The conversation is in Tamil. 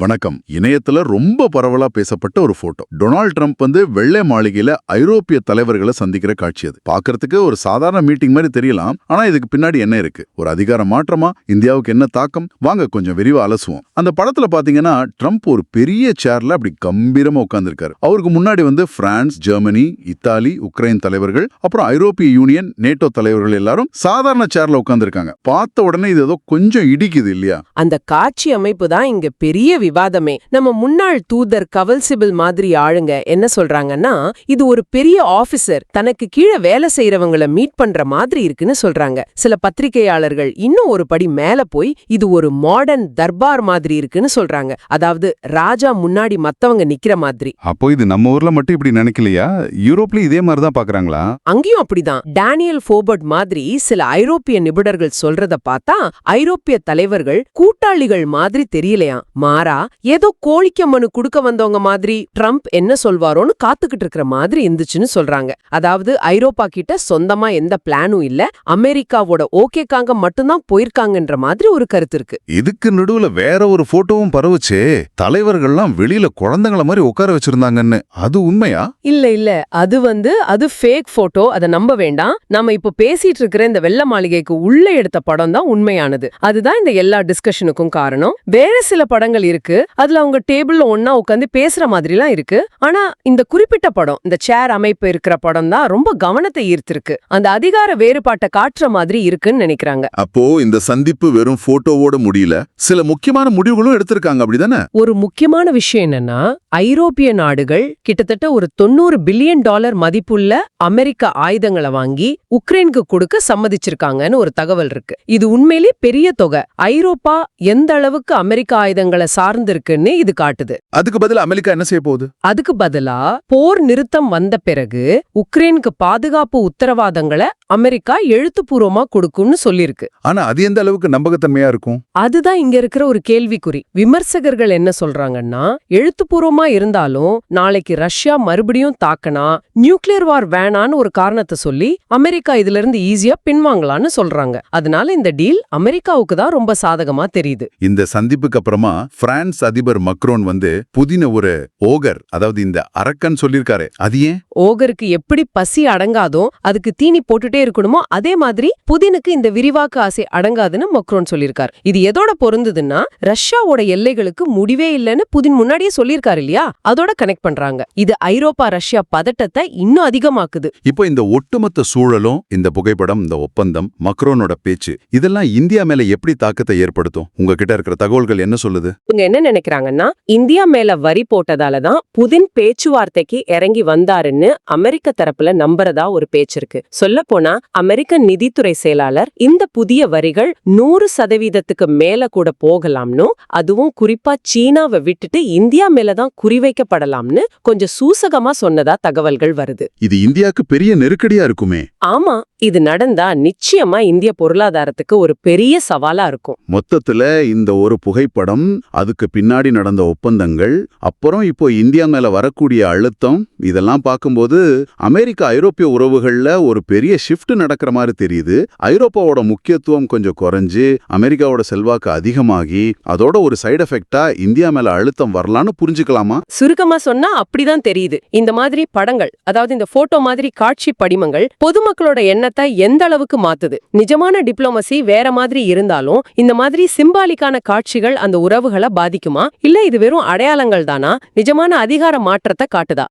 வணக்கம். இணையத்துல ரொம்ப பரவலா பேசப்பட்ட ஒரு போட்டோ டொனால்ட் ட்ரம்ப் வந்து வெள்ளை மாளிகையில ஐரோப்பிய தலைவர்களை சந்திக்கிற காட்சி அது. பாக்குறதுக்கு ஒரு சாதாரண மீட்டிங் மாதிரி தெரியலாம் ஆனா இதுக்கு பின்னாடி என்ன இருக்கு? ஒரு அதிகார மாற்றமா? இந்தியாவுக்கு என்ன தாக்கம்? வாங்க கொஞ்சம் விரிவா அலசுவோம். அந்த படத்துல பாத்தீங்கன்னா ட்ரம்ப் ஒரு பெரிய சேர்ல அப்படி கம்பீரமா உட்கார்ந்துருக்காரு. அவருக்கு முன்னாடி வந்து பிரான்ஸ் ஜெர்மனி இத்தாலி உக்ரைன் தலைவர்கள் அப்புறம் ஐரோப்பிய யூனியன் நேட்டோ தலைவர்கள் எல்லாரும் சாதாரண சேர்ல உட்கார்ந்துருக்காங்க. பார்த்த உடனே இது ஏதோ கொஞ்சம் இடிக்குது இல்லையா? அந்த காட்சி அமைப்பு தான் இங்க பெரிய விவாதமே. நம்ம முன்னாள் தூதர் கவல் சிபில் மாதிரி ஆளுங்க என்ன சொல்றாங்கன்னா இது ஒரு பெரிய ஆபீசர் தனக்கு கீழே வேலை செய்யறவங்கள மீட் பண்ற மாதிரி இருக்குன்னு சொல்றாங்க. சில பத்திரிகையாளர்கள் இன்னும் ஒரு படி மேல போய் இது ஒரு மாடர்ன் தர்பார் மாதிரி இருக்குன்னு சொல்றாங்க. அதாவது ராஜா முன்னாடி மத்தவங்க நிக்கிற மாதிரி. அப்போ இது நம்ம ஊர்ல மட்டும் இப்படி நினைக்கலையா? யூரோப்லயும் இதே மாதிரி தான் பாக்குறாங்களா? அங்கேயும் அப்படிதான். டேனியல் ஃபோபர்ட் மாதிரி சில ஐரோப்பிய நிபுணர்கள் சொல்றத பார்த்தா ஐரோப்பிய தலைவர்கள் கூட்டாளிகள் மாதிரி தெரியலையாம். மாறா ஏதோ கோழிக்க மனு குடுக்க வந்தவங்க மாதிரி ட்ரம்ப் என்ன சொல்வாரோன்னு காத்துக்கிட்டு இருக்கிற மாதிரி இருந்துச்சுன்னு சொல்றாங்க. அதாவது ஐரோப்பா கிட்ட சொந்தமா எந்த பிளானும் இல்ல. அமெரிக்காவோட ஓகேக்காங்க மட்டும்தான் போயிருக்காங்கன்ற மாதிரி ஒரு கருத்து இருக்கு. இதுக்கு நடுவுல வேற ஒரு போட்டோவும் பரவுச்சே. தலைவர்கள்லாம் வெளியில குழந்தைங்கள மாதிரி உட்கார வச்சிருந்தாங்கன்னு. அது உண்மையா? இல்ல இல்ல. அது வந்து அது ஃபேக் போட்டோ அத நம்ப வேண்டாம். நாம இப்போ பேசிட்டு இருக்கிற இந்த வெள்ள மாளிகைக்கு உள்ள எடுத்த படம் தான் உண்மையானது. அதுதான் இந்த எல்லா டிஸ்கஷனுக்கும் காரணம். வேற சில படங்கள் இருக்கு. அதுல அவங்க டேபிள்ல ஒன்னா உட்காந்து பேசுற மாதிரிலாம் இருக்கு. ஆனா இந்த குறிப்பிட்ட படம் இந்த சேர் அமைப்பு இருக்கிற படம் தான் ரொம்ப கவனத்தை ஈர்த்திருக்கு. அந்த அதிகார வேறுபாட்டை காட்டுற மாதிரி இருக்குன்னு நினைக்கிறாங்க. அப்போ இந்த சந்திப்பு வெறும் போட்டோவோட முடியல. சில முக்கியமான முடிவுகளும் எடுத்திருக்காங்க அப்படிதானே? ஒரு முக்கியமான விஷயம் என்னன்னா ஐரோப்பிய நாடுகள் கிட்டத்தட்ட ஒரு தொண்ணூறு பில்லியன் டாலர் மதிப்புள்ள அமெரிக்க ஆயுதங்களை வாங்கி உக்ரைனுக்கு கொடுக்க சம்மதிச்சிருக்காங்கன்னு ஒரு தகவல் இருக்கு. இது உண்மையிலே பெரிய தொகை. ஐரோப்பா எந்த அளவுக்கு அமெரிக்க ஆயுதங்களை சார்ந்திருக்குன்னு இது காட்டுது. அதுக்கு பதிலா அமெரிக்கா என்ன செய்ய போகுது? அதுக்கு பதிலா போர் நிறுத்தம் வந்த பிறகு உக்ரைனுக்கு பாதுகாப்பு உத்தரவாதங்களை அமெரிக்கா எழுத்துப்பூர்வமா கொடுக்கும்னு சொல்லிருக்கு ஆனா அது எந்த அளவுக்கு நம்பகத்தன்மையா இருக்கும்? அதுதான் இங்க இருக்கிற ஒரு கேள்விக்குறி. விமர்சகர்கள் என்ன சொல்றாங்கன்னா எழுத்துப்பூர்வமா இருந்தாலும் நாளைக்கு ரஷ்யா மறுபடியும் தாக்கனா நியூக்ளியர் வார் வேணான்னு ஒரு காரணத்தை சொல்லி அமெரிக்கா இதுல இருந்து ஈஸியா பின்வாங்கலான்னு சொல்றாங்க. அதனால இந்த டீல் அமெரிக்காவுக்கு தான் ரொம்ப சாதகமா தெரியுது. இந்த சந்திப்புக்கு அப்புறமா பிரான்ஸ் அதிபர் மக்ரோன் வந்து புதின ஒரு ஓகர் அதாவது இந்த அரக்கன் சொல்லிருக்காரு அது ஏன்? ஓகருக்கு எப்படி பசி அடங்காதோ அதுக்கு தீனி போட்டுட்டே இருக்கணுமோ அதே மாதிரி புதினுக்கு இந்த விரிவாக்க ஆசை அடங்காதுன்னு மக்ரோன் சொல்லியிருக்கார். இது எதோட பொருந்ததுன்னா ரஷ்யாவோட எல்லைகளுக்கு முடிவே இல்லைன்னு புதின் முன்னாடியே சொல்லியிருக்காரு இல்லையா? அதோட கனெக்ட் பண்றாங்க. இது ஐரோப்பா ரஷ்யா பதட்டத்தை இன்னும் அதிகமாக்குது. இப்போ இந்த ஒட்டுமொத்த சூழலும் இந்த புகைப்படம் இந்த ஒப்பந்தம் மக்ரோனோட பேச்சு இதெல்லாம் இந்தியா மேல எப்படி தாக்கத்தை ஏற்படுத்தும்? உங்ககிட்ட இருக்கிற தகவல்கள் என்ன சொல்லுது? என்ன நினைக்கிறாங்கன்னா இந்தியா மேல வரி போட்டதால தான் புதின் பேச்சுவார்த்தைக்கு இறங்கி வந்தாருன்னு அமெரிக்க தரப்புல நம்புறதா ஒரு பேச்சு இருக்கு. சொல்ல போனா அமெரிக்க நிதித்துறை செயலாளர் இந்த புதிய வரிகள் நூறு சதவீதத்துக்கு மேல கூட போகலாம்னு அதுவும் குறிப்பா சீனாவை விட்டுட்டு இந்தியா மேலதான் குறிவைக்கப்படலாம்னு கொஞ்சம் சூசகமா சொன்னதா தகவல்கள் வருது. இது இந்தியாக்கு பெரிய நெருக்கடியா இருக்குமே. ஆமா இது நடந்தா நிச்சயமா இந்திய பொருளாதாரத்துக்கு ஒரு பெரிய சவாலா இருக்கும். மொத்தத்துல இந்த ஒரு புகைப்படம் அதுக்கு பின்னாடி நடந்த ஒப்பந்தங்கள் அப்புறம் இப்போ இந்தியா மேல வரக்கூடிய அழுத்தம் இதெல்லாம் பார்க்கும்போது அமெரிக்கா ஐரோப்பிய உறவுகள்ல ஒரு பெரிய ஷிஃப்ட் நடக்கிற மாதிரி தெரியுது. ஐரோப்பாவோட முக்கியத்துவம் கொஞ்சம் குறைஞ்சு அமெரிக்காவோட செல்வாக்கு அதிகமாகி அதோட ஒரு சைடு எஃபெக்டா இந்தியா மேல அழுத்தம் வரலான்னு புரிஞ்சுக்கலாமா? சுருக்கமா சொன்னா அப்படிதான் தெரியுது. இந்த மாதிரி படங்கள் அதாவது இந்த போட்டோ மாதிரி காட்சி படிமங்கள் பொதுமக்களோட எண்ணத்தை எந்த அளவுக்கு மாத்துது? நிஜமான டிப்ளோமசி வேற மாதிரி இருந்தாலும் இந்த மாதிரி சிம்பாலிக்கான காட்சிகள் அந்த உறவுகளை பாதிக்குமா? இல்ல இது வெறும் அடையாளங்கள் தானா? நிஜமான அதிகார மாற்றத்தை காட்டுதா?